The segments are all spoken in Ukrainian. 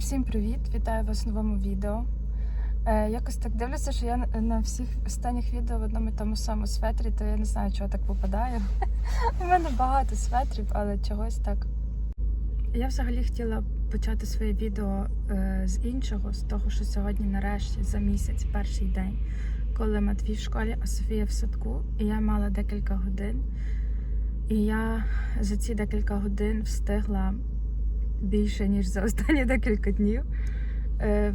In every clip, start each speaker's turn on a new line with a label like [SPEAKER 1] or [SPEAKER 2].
[SPEAKER 1] Всім привіт! Вітаю вас в новому відео. Е, якось так дивлюся, що я на- всіх останніх відео в одному і тому самому светрі, то я не знаю, чого так попадаю. У мене багато светрів, але чогось так. Я взагалі хотіла почати своє відео е, з іншого, з того, що сьогодні, нарешті, за місяць, перший день, коли Матвій в школі, а Софія в садку, і я мала декілька годин. І я за ці декілька годин встигла більше, ніж за останні декілька днів. Е,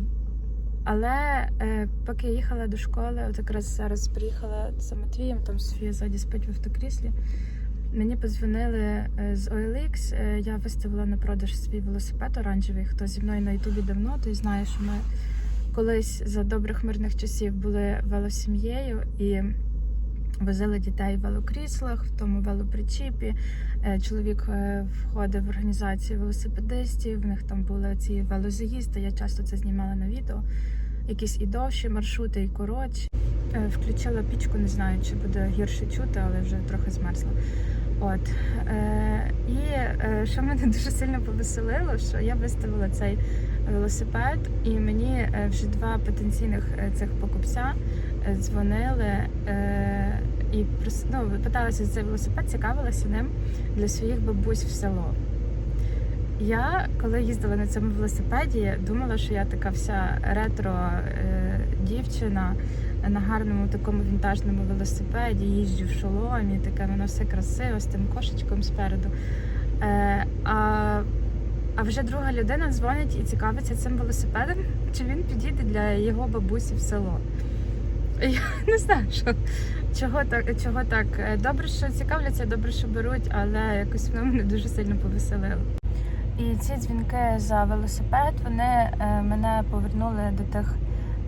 [SPEAKER 1] але е, поки я їхала до школи, от якраз зараз приїхала за Матвієм, там Софія ззаді спить в автокріслі. Мені подзвонили е, з OLX. Я виставила на продаж свій велосипед оранжевий. Хто зі мною на Ютубі давно, той знає, що ми колись за добрих мирних часів були велосім'єю і возили дітей в велокріслах, в тому велопричіпі. Е, Чоловік е, входив в організацію велосипедистів. В них там були ці велозаїзди. Я часто це знімала на відео. Якісь і довші маршрути, і коротші. Е, Включила пічку, не знаю, чи буде гірше чути, але вже трохи змерзла. От і що мене дуже сильно повеселило, що я виставила цей велосипед, і мені вже два потенційних цих покупця дзвонили е, і ну, питалися за цей велосипед, цікавилася ним для своїх бабусь в село. Я, коли їздила на цьому велосипеді, думала, що я така вся ретро е, на гарному такому вінтажному велосипеді, їжджу в шоломі, таке воно все красиво з тим кошечком спереду. Е, а, а вже друга людина дзвонить і цікавиться цим велосипедом, чи він підійде для його бабусі в село. Я не знаю, що, чого так, чого так. Е, Добре, що цікавляться, добре, що беруть, але якось воно мене дуже сильно повеселило. І ці дзвінки за велосипед вони е, мене повернули до тих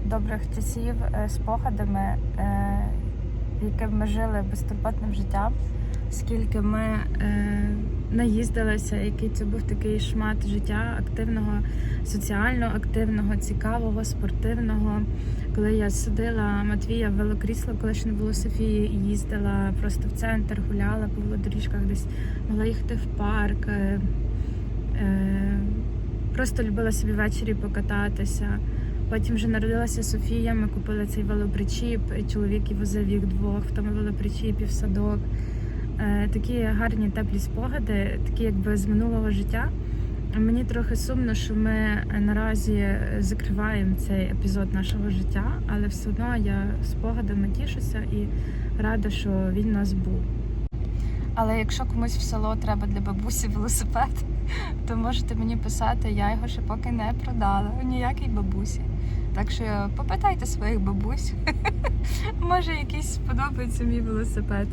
[SPEAKER 1] добрих часів е, спогадами, е, яким ми жили безтурботним життям, скільки ми наїздилися, який це був такий шмат життя активного, соціально активного, цікавого, спортивного. Коли я садила Матвія в велокрісло, коли ще не було Софії, і їздила просто в центр, гуляла по велодоріжках, десь могла їхати в парк. е, Е, Просто любила собі ввечері покататися. Потім вже народилася Софія, ми купили цей велопричіп, чоловік і возив їх двох в тому велопричіпі в садок. Е, Такі гарні теплі спогади, такі якби з минулого життя. Мені трохи сумно, що ми наразі закриваємо цей епізод нашого життя, але все одно я спогадами тішуся і рада, що він у нас був. Але якщо комусь в село треба для бабусі велосипед, то можете мені писати, я його ще поки не продала. Ніякій бабусі. Так що попитайте своїх бабусь. Може, якийсь сподобається мій велосипед.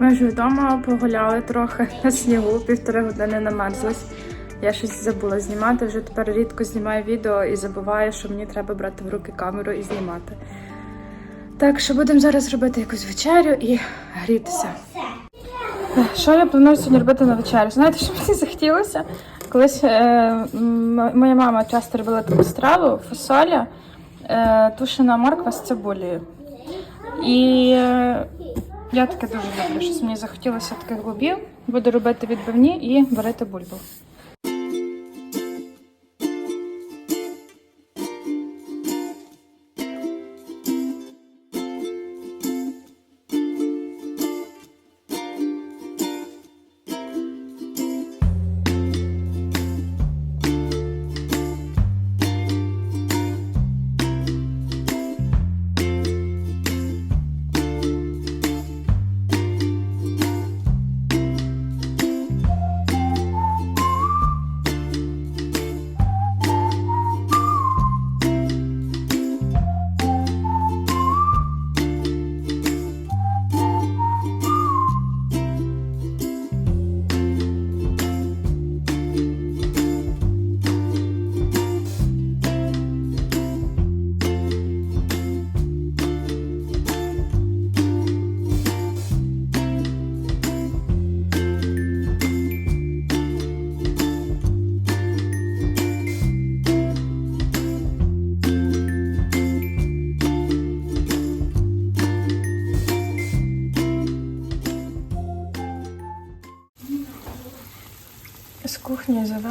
[SPEAKER 1] Ми вже вдома погуляли трохи на снігу, півтори години намерзлись. Я щось забула знімати, вже тепер рідко знімаю відео і забуваю, що мені треба брати в руки камеру і знімати. Так що будемо зараз робити якусь вечерю і грітися. Що я планую сьогодні робити на вечерю? Знаєте, що мені захотілося? Колись е, моя мама часто робила таку страву, фасоля, е, тушена морква з цибулею. І е, я таке дуже люблю. Щось мені захотілося таких бобів. Буду робити відбивні і варити бульбу.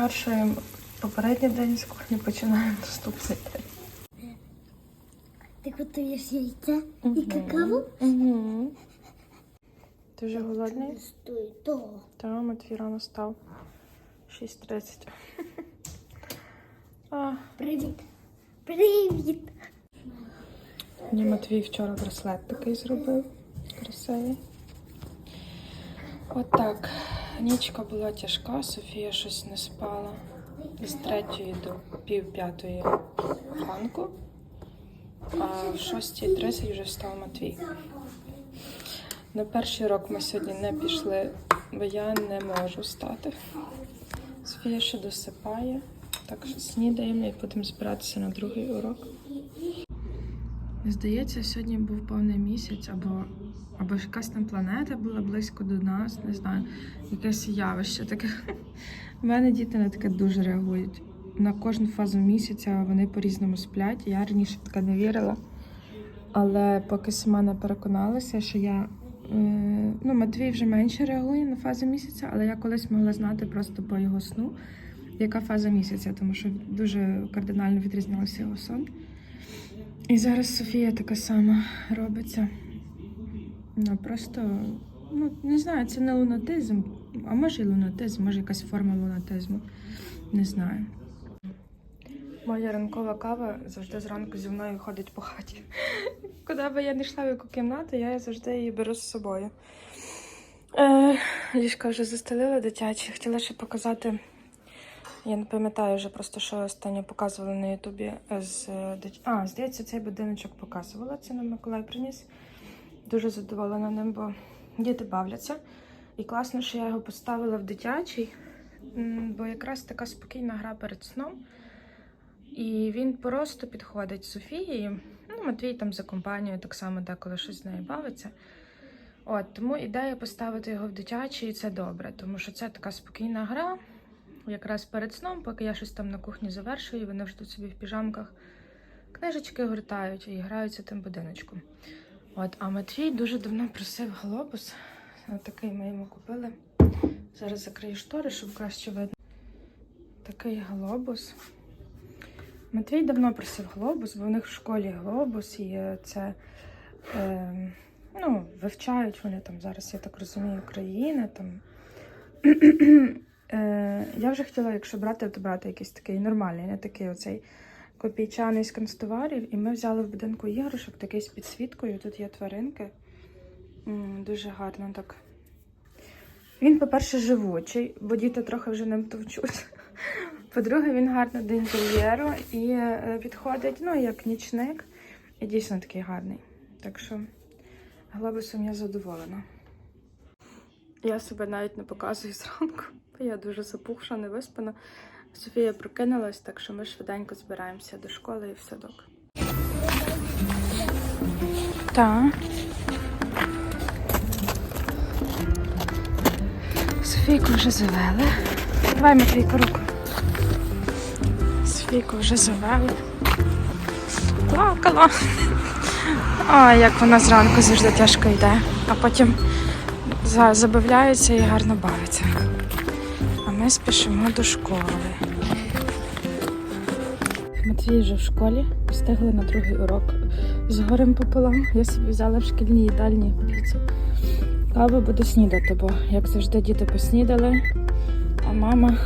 [SPEAKER 1] Завершуємо попередній день, з кухні починаємо наступний день.
[SPEAKER 2] Ти готуєш яйця і какао?
[SPEAKER 1] Угу. Ти вже голодний?
[SPEAKER 2] Стой, то.
[SPEAKER 1] Та, Матвій рано став. 6.30. А,
[SPEAKER 2] Привіт. Привіт.
[SPEAKER 1] мені Матвій вчора браслет такий зробив. Красивий. Отак. Нічка була тяжка, Софія щось не спала. З третьої до пів п'ятої ранку. А в 6.30 вже встав Матвій. На перший урок ми сьогодні не пішли, бо я не можу встати. Софія ще досипає, так що снідаємо і будемо збиратися на другий урок. Здається, сьогодні був повний місяць, або, або ж якась там планета була близько до нас, не знаю, якесь явище таке. У мене діти на таке дуже реагують. На кожну фазу місяця вони по-різному сплять. Я раніше таке не вірила. Але поки сама не переконалася, що я. е, Ну, Матвій вже менше реагує на фази місяця, але я колись могла знати просто по його сну, яка фаза місяця, тому що дуже кардинально відрізнявся його сон. І зараз Софія така сама робиться. Ну, просто, ну, не знаю, це не лунатизм, а може і лунатизм, може якась форма лунатизму. Не знаю. Моя ранкова кава завжди зранку зі мною ходить по хаті. Куди би я не йшла в яку кімнату, я завжди її беру з собою. Е, ліжка вже застелила дитячі. Хотіла ще показати. Я не пам'ятаю вже просто, що останнє показувала на Ютубі з е. А, здається, цей будиночок показувала. Це нам Миколай приніс. Дуже задоволена ним, бо діти бавляться. І класно, що я його поставила в дитячий, бо якраз така спокійна гра перед сном. І він просто підходить Софії. Ну, Матвій там за компанією так само деколи щось з нею бавиться. От, тому ідея поставити його в дитячий, і це добре, тому що це така спокійна гра. Якраз перед сном, поки я щось там на кухні завершую, вони вже тут собі в піжамках книжечки гортають і граються тим будиночком. От, а Матвій дуже давно просив глобус. Такий ми йому купили. Зараз закрию штори, щоб краще видно. Такий глобус. Матвій давно просив глобус, бо в них в школі глобус, і це е, ну, вивчають вони там зараз, я так розумію, країни там. Е, я вже хотіла, якщо брати, то брати якийсь такий нормальний, не такий оцей копійчаний з канцтоварів. І ми взяли в будинку іграшок такий з підсвіткою. Тут є тваринки. Дуже гарно так. Він, по-перше, живучий, бо діти трохи вже ним товчуть. По-друге, він гарно до інтер'єру і е, підходить, ну, як нічник. І дійсно такий гарний. Так що глобусом я задоволена. Я себе навіть не показую зранку, бо я дуже запухша, не виспана. Софія прокинулась, так що ми швиденько збираємося до школи і в садок. Так. Софійку вже завели. Давай, Матвійко, руку. Софійку вже завели. Плакала. А, як вона зранку завжди тяжко йде, а потім забавляється і гарно бавиться. А ми спішимо до школи. Матвій вже в школі, встигли на другий урок з горем пополам. Я собі взяла в шкільній їдальні піцу. Каву буду снідати, бо як завжди діти поснідали, а мама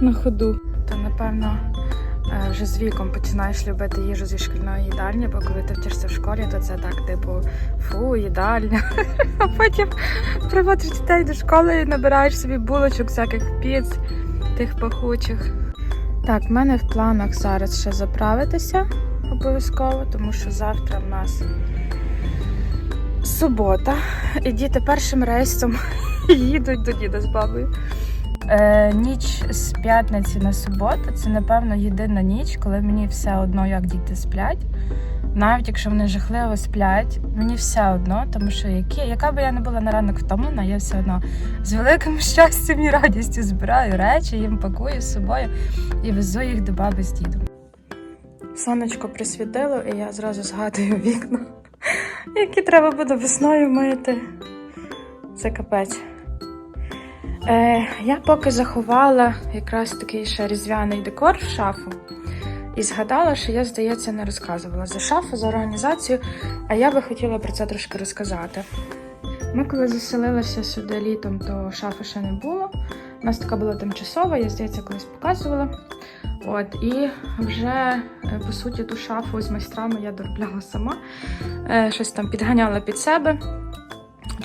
[SPEAKER 1] на ходу. То напевно е, вже з віком починаєш любити їжу зі шкільної їдальні, бо коли ти вчишся в школі, то це так, типу, фу, їдальня. А потім приводиш дітей до школи і набираєш собі булочок, всяких піц, тих пахучих. Так, в мене в планах зараз ще заправитися обов'язково, тому що завтра в нас субота, і діти першим рейсом їдуть до діда з бабою. Е, ніч з п'ятниці на суботу це, напевно, єдина ніч, коли мені все одно, як діти сплять. Навіть якщо вони жахливо сплять, мені все одно, тому що які, яка би я не була на ранок втомлена, я все одно з великим щастям і радістю збираю речі, їм пакую з собою і везу їх до баби з дідом. Сонечко присвітило, і я зразу згадую вікна, які треба буде весною мити. Це капець. Е, я поки заховала якраз такий ще різдвяний декор в шафу. І згадала, що я, здається, не розказувала за шафу, за організацію, а я би хотіла про це трошки розказати. Ми коли заселилися сюди літом, то шафи ще не було. У нас така була тимчасова, я здається, колись показувала. От, і вже е, по суті ту шафу з майстрами я доробляла сама. Е, Щось там підганяла під себе.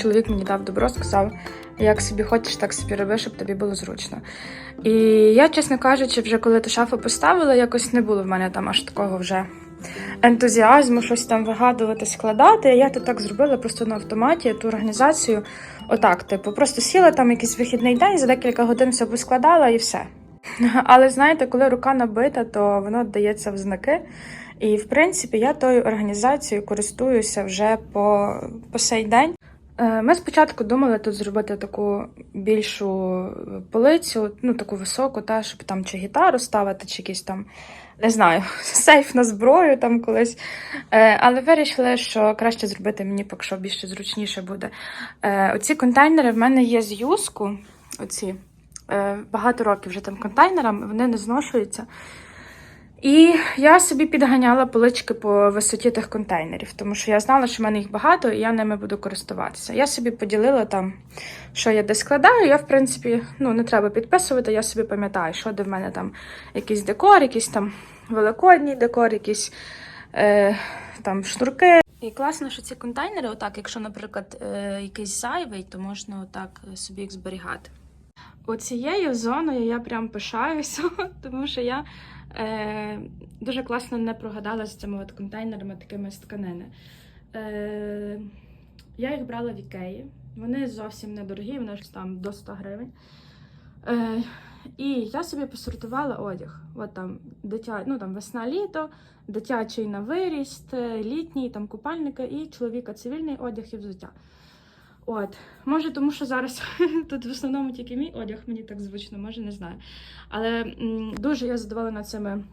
[SPEAKER 1] Чоловік мені дав добро, сказав, як собі хочеш, так собі роби, щоб тобі було зручно. І я, чесно кажучи, вже коли ту шафу поставила, якось не було в мене там аж такого вже ентузіазму, щось там вигадувати, складати. Я то так зробила просто на автоматі ту організацію. Отак, типу, просто сіла там якийсь вихідний день, за декілька годин все поскладала і все. Але знаєте, коли рука набита, то воно дається в знаки. І в принципі я тою організацією користуюся вже по, по сей день. Е, Ми спочатку думали тут зробити таку більшу полицю, ну таку високу, та щоб там чи гітару ставити, чи якийсь там, не знаю, сейф на зброю там колись. Е, Але вирішили, що краще зробити мені, поки що більше зручніше буде. Е, Оці контейнери в мене є з юску. Оці. Е, Багато років вже там контейнерам, вони не зношуються. І я собі підганяла полички по висоті тих контейнерів, тому що я знала, що в мене їх багато, і я ними буду користуватися. Я собі поділила там, що я де складаю. Я, в принципі, ну не треба підписувати, я собі пам'ятаю, що де в мене там якийсь декор, якийсь там великодній декор, якісь е, там шнурки. І класно, що ці контейнери, отак, якщо, наприклад, е, якийсь зайвий, то можна отак собі їх зберігати. Оцією зоною я прям пишаюся, тому що я е, дуже класно не прогадала з цими от контейнерами такими з тканини. Е, я їх брала в Ікеї. Вони зовсім недорогі, вони ж там до 100 гривень. Е, і я собі посортувала одяг. От там дитя, ну там весна-літо, дитячий на виріст, е, літній, там купальника і чоловіка цивільний одяг і взуття. От, може, тому що зараз тут в основному тільки мій одяг, мені так звично, може, не знаю. Але м, дуже я задоволена цими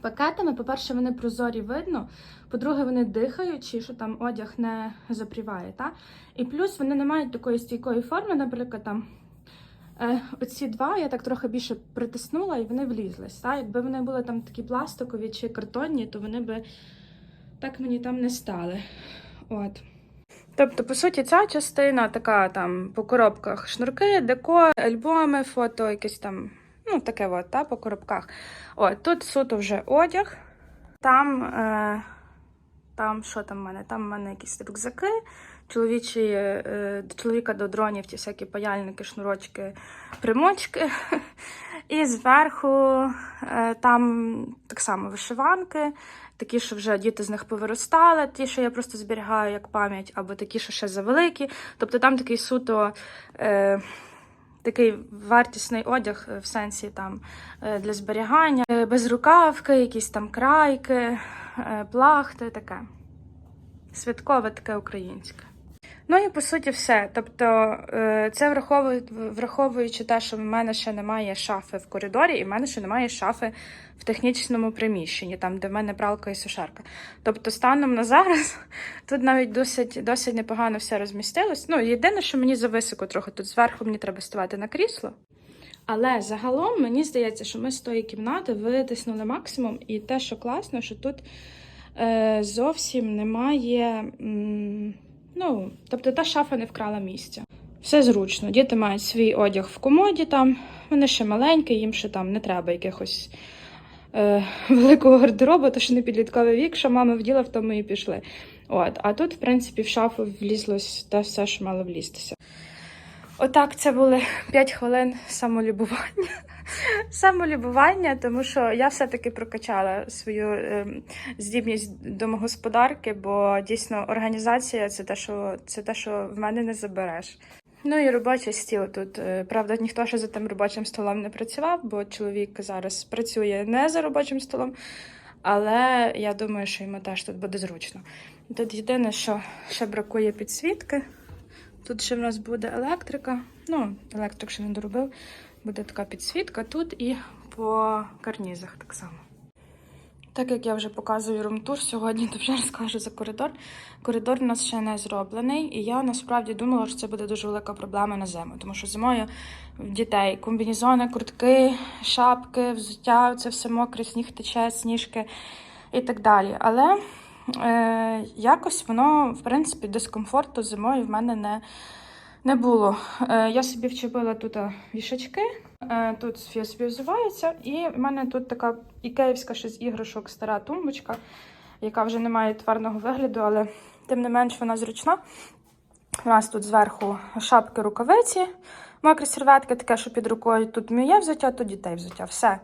[SPEAKER 1] пакетами. По-перше, вони прозорі видно. По-друге, вони дихаючі, що там одяг не запріває. Та? І плюс вони не мають такої стійкої форми, наприклад, там. Е, оці два я так трохи більше притиснула і вони влізлись. Та? Якби вони були там такі пластикові чи картонні, то вони би так мені там не стали. От. Тобто, по суті, ця частина така там по коробках шнурки, декор, альбоми, фото, якесь там, ну, таке от, та, по коробках. От, тут суто вже одяг. Там, е, там, що там в мене? Там в мене якісь рюкзаки, чоловічі, е, чоловіка до дронів, ті всякі паяльники, шнурочки, примочки. І зверху е, там так само вишиванки, такі, що вже діти з них повиростали, ті, що я просто зберігаю як пам'ять, або такі, що ще завеликі. Тобто там такий суто е, такий вартісний одяг в сенсі там е, для зберігання, Е, безрукавки, якісь там крайки, е, плахти, таке. Святкове таке українське. Ну і по суті все. Тобто, е, це враховує, враховуючи те, що в мене ще немає шафи в коридорі, і в мене ще немає шафи в технічному приміщенні, там де в мене пралка і сушарка. Тобто, станом на зараз тут навіть досить, досить непогано все розмістилось. Ну, єдине, що мені зависоко трохи тут зверху мені треба ставати на крісло. Але загалом мені здається, що ми з тої кімнати витиснули максимум, і те, що класно, що тут е, зовсім немає. М, ну, тобто та шафа не вкрала місця. Все зручно. Діти мають свій одяг в комоді там, вони ще маленькі, їм ще там не треба якихось е, великого гардеробу, то що не підлітковий вік, що мама вділа, в тому і пішли. От, а тут, в принципі, в шафу влізлось те все, що мало влізтися. Отак, це були 5 хвилин самолюбування. Самолюбування, тому що я все-таки прокачала свою ем, здібність домогосподарки, бо дійсно організація це те, що це те, що в мене не забереш. Ну і робочий стіл тут. Е, Правда, ніхто ще за тим робочим столом не працював, бо чоловік зараз працює не за робочим столом, але я думаю, що йому теж тут буде зручно. Тут єдине, що ще бракує підсвітки. Тут ще в нас буде електрика. Ну, електрик ще не доробив. Буде така підсвітка тут і по карнізах так само. Так як я вже показую румтур сьогодні, то вже розкажу за коридор. Коридор у нас ще не зроблений, і я насправді думала, що це буде дуже велика проблема на зиму, тому що зимою в дітей комбінезони, куртки, шапки, взуття, це все мокре, сніг тече, сніжки і так далі. Але е, якось воно, в принципі, дискомфорту зимою в мене не, не було. Е, я собі вчепила тут е, вішачки. Е, Тут Софія собі взувається, і в мене тут така ікеївська ще з іграшок стара тумбочка, яка вже не має тварного вигляду, але тим не менш вона зручна. У нас тут зверху шапки, рукавиці, мокрі серветки, таке, що під рукою. Тут моє взуття, тут дітей взуття. Все.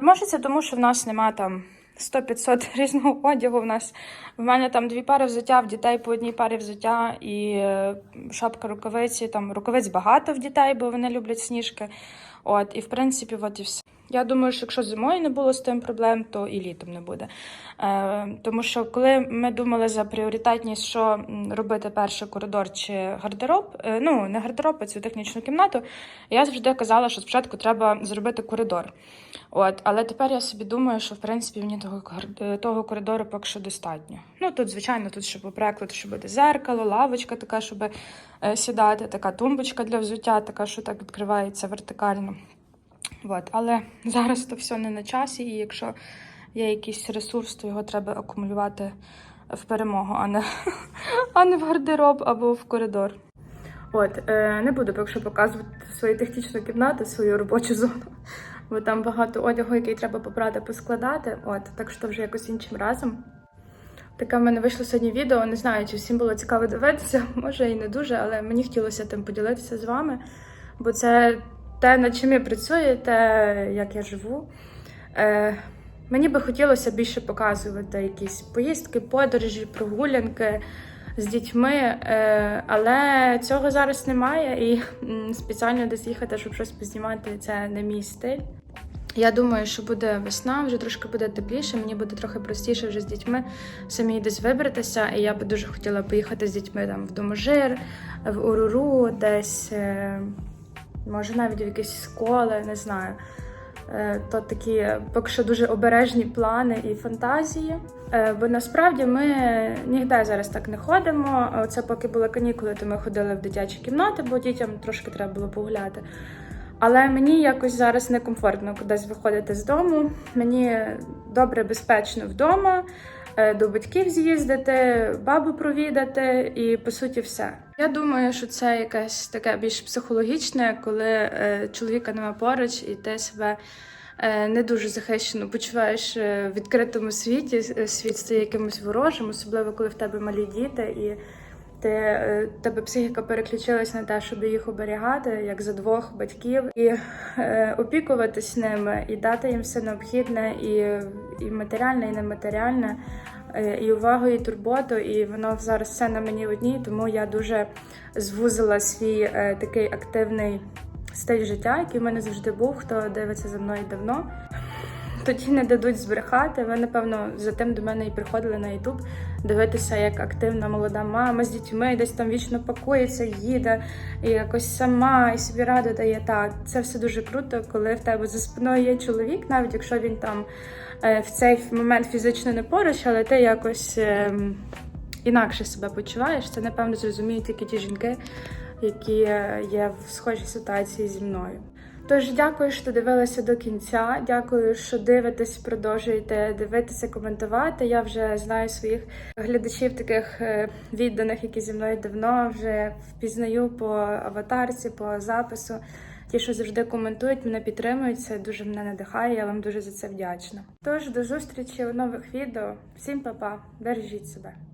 [SPEAKER 1] Може, це тому, що в нас нема там 100-500 різного одягу. В нас в мене там дві пари взуття, в дітей по одній парі взуття і е, шапка рукавиці. Там рукавиць багато в дітей, бо вони люблять сніжки. От, і в принципі, от і все. Я думаю, що якщо зимою не було з тим проблем, то і літом не буде. Е, тому що коли ми думали за пріоритетність, що робити перший коридор чи гардероб, е, ну не гардероб, а цю технічну кімнату, я завжди казала, що спочатку треба зробити коридор. От, але тепер я собі думаю, що в принципі мені того, е, того коридору поки що достатньо. Ну тут, звичайно, тут ще по перекладу, щоб буде зеркало, лавочка така, щоб е, сідати, така тумбочка для взуття, така, що так відкривається вертикально. От, але зараз то все не на часі, і якщо є якийсь ресурс, то його треба акумулювати в перемогу, а не, а не в гардероб або в коридор. От, е, не буду поки що показувати свою технічну кімнату, свою робочу зону, бо там багато одягу, який треба попрати, поскладати. От, так що вже якось іншим разом. Таке в мене вийшло сьогодні відео. Не знаю, чи всім було цікаво дивитися, може і не дуже, але мені хотілося тим поділитися з вами, бо це те, над чим я працюю, те, як я живу. Е, мені би хотілося більше показувати якісь поїздки, подорожі, прогулянки з дітьми, е, але цього зараз немає, і спеціально десь їхати, щоб щось познімати, це не мій стиль. Я думаю, що буде весна, вже трошки буде тепліше, мені буде трохи простіше вже з дітьми самі десь вибратися. І я би дуже хотіла поїхати з дітьми там в Доможир, в Уруру, десь, е, може навіть в якісь школи, не знаю. Е, То такі поки що дуже обережні плани і фантазії. Е, Бо насправді ми ніде зараз так не ходимо. Оце поки були канікули, то ми ходили в дитячі кімнати, бо дітям трошки треба було погуляти. Але мені якось зараз некомфортно кудись виходити з дому. Мені добре, безпечно вдома, до батьків з'їздити, бабу провідати і по суті все. Я думаю, що це якесь таке більш психологічне, коли е, чоловіка нема поруч, і ти себе е, не дуже захищено почуваєш е, в відкритому світі. Е, Світ стає якимось ворожим, особливо коли в тебе малі діти і. Ти е, тебе психіка переключилась на те, щоб їх оберігати, як за двох батьків, і е, опікуватись ними, і дати їм все необхідне, і, і матеріальне, і нематеріальне, е, і увагу, і турботу. І воно зараз все на мені одній, тому я дуже звузила свій е, такий активний стиль життя, який в мене завжди був. Хто дивиться за мною давно. Тоді не дадуть збрехати. Ви, напевно, за тим до мене і приходили на Ютуб дивитися, як активна молода мама з дітьми десь там вічно пакується, їде і якось сама і собі раду дає. Так, це все дуже круто, коли в тебе за спиною є чоловік, навіть якщо він там е, в цей момент фізично не поруч, але ти якось ем, інакше себе почуваєш. Це напевно зрозуміють тільки ті жінки, які е, є в схожій ситуації зі мною. Тож дякую, що дивилися до кінця. Дякую, що дивитесь, продовжуєте дивитися, коментувати. Я вже знаю своїх глядачів, таких е, відданих, які зі мною давно вже впізнаю по аватарці, по запису. Ті, що завжди коментують, мене підтримують, це дуже мене надихає. Я вам дуже за це вдячна. Тож до зустрічі у нових відео. Всім па-па, бережіть себе.